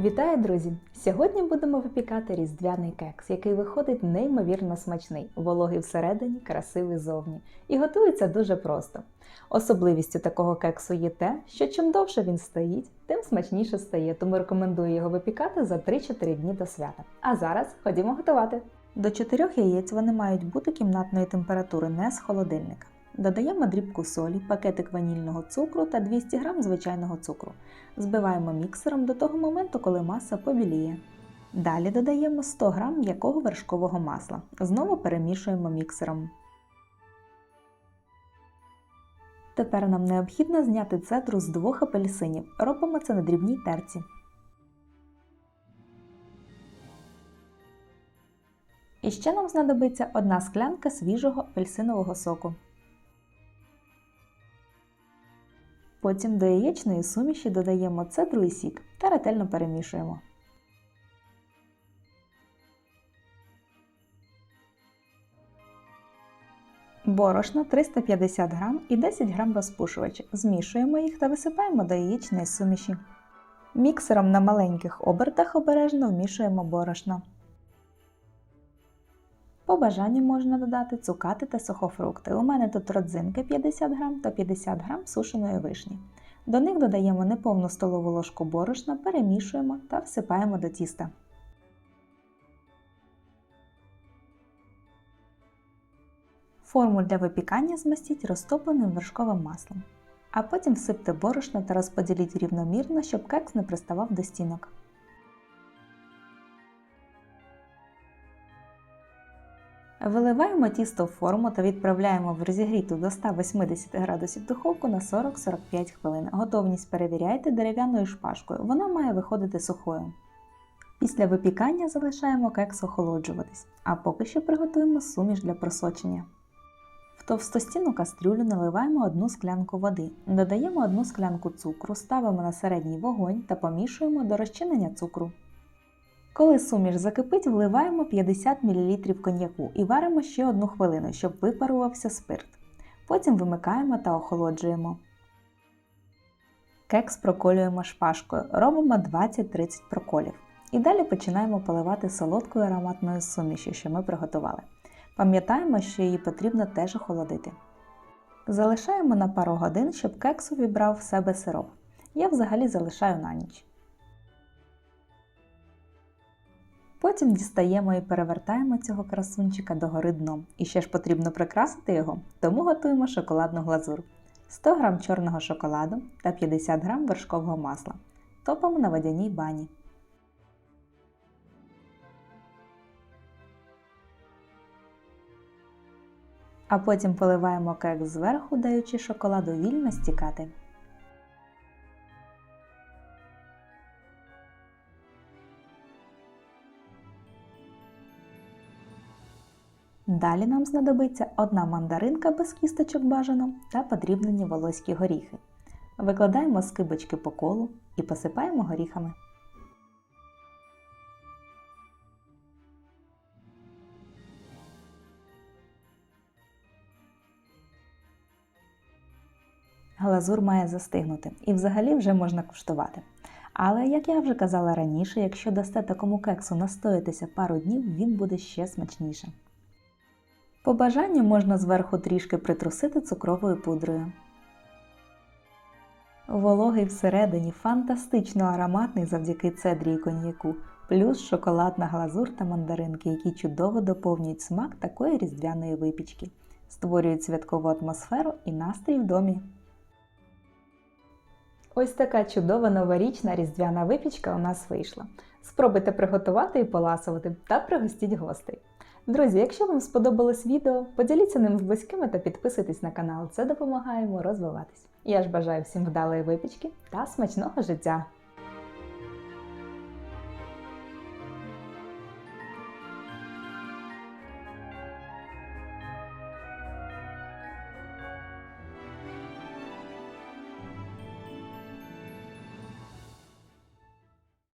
Вітаю, друзі! Сьогодні будемо випікати різдвяний кекс, який виходить неймовірно смачний, вологий всередині, красивий зовні. І готується дуже просто. Особливістю такого кексу є те, що чим довше він стоїть, тим смачніше стає, тому рекомендую його випікати за 3-4 дні до свята. А зараз ходімо готувати. До 4 яєць вони мають бути кімнатної температури, не з холодильника. Додаємо дрібку солі, пакетик ванільного цукру та 200 г звичайного цукру. Збиваємо міксером до того моменту, коли маса побіліє. Далі додаємо 100 г м'якого вершкового масла. Знову перемішуємо міксером. Тепер нам необхідно зняти цедру з двох апельсинів. Робимо це на дрібній терці. І ще нам знадобиться одна склянка свіжого апельсинового соку. Потім до яєчної суміші додаємо цедру і сік та ретельно перемішуємо. Борошно 350 г і 10 г розпушувача. Змішуємо їх та висипаємо до яєчної суміші. Міксером на маленьких обертах обережно вмішуємо борошно. По бажанню можна додати цукати та сухофрукти. У мене тут родзинки 50 г та 50 г сушеної вишні. До них додаємо неповну столову ложку борошна, перемішуємо та всипаємо до тіста. Форму для випікання змастіть розтопленим вершковим маслом. А потім всипте борошно та розподіліть рівномірно, щоб кекс не приставав до стінок. Виливаємо тісто в форму та відправляємо в розігріту до 180 градусів духовку на 40-45 хвилин. Готовність перевіряйте дерев'яною шпажкою, вона має виходити сухою. Після випікання залишаємо кекс охолоджуватись, а поки що приготуємо суміш для просочення. В товстостінну кастрюлю наливаємо одну склянку води, додаємо одну склянку цукру, ставимо на середній вогонь та помішуємо до розчинення цукру. Коли суміш закипить, вливаємо 50 мл коньяку і варимо ще одну хвилину, щоб випарувався спирт. Потім вимикаємо та охолоджуємо. Кекс проколюємо шпажкою, робимо 20-30 проколів. І далі починаємо поливати солодкою ароматною сумішю, що ми приготували. Пам'ятаємо, що її потрібно теж охолодити. Залишаємо на пару годин, щоб кекс увібрав в себе сироп. Я взагалі залишаю на ніч. Потім дістаємо і перевертаємо цього красунчика догори дном. І ще ж потрібно прикрасити його, тому готуємо шоколадну глазур. 100 г чорного шоколаду та 50 г вершкового масла. Топимо на водяній бані. А потім поливаємо кекс зверху, даючи шоколаду вільно стікати. Далі нам знадобиться одна мандаринка без кісточок бажано та подрібнені волоські горіхи. Викладаємо скибочки по колу і посипаємо горіхами. Глазур має застигнути і взагалі вже можна куштувати. Але, як я вже казала раніше, якщо дасте такому кексу настоятися пару днів, він буде ще смачніше. По бажанню можна зверху трішки притрусити цукровою пудрою. Вологий всередині фантастично ароматний завдяки цедрі і коньяку, плюс шоколадна глазур та мандаринки, які чудово доповнюють смак такої різдвяної випічки, створюють святкову атмосферу і настрій в домі. Ось така чудова новорічна різдвяна випічка у нас вийшла. Спробуйте приготувати і поласувати та пригостіть гостей. Друзі, якщо вам сподобалось відео, поділіться ним з близькими та підписуйтесь на канал. Це допомагає йому розвиватись. Я ж бажаю всім вдалої випічки та смачного життя!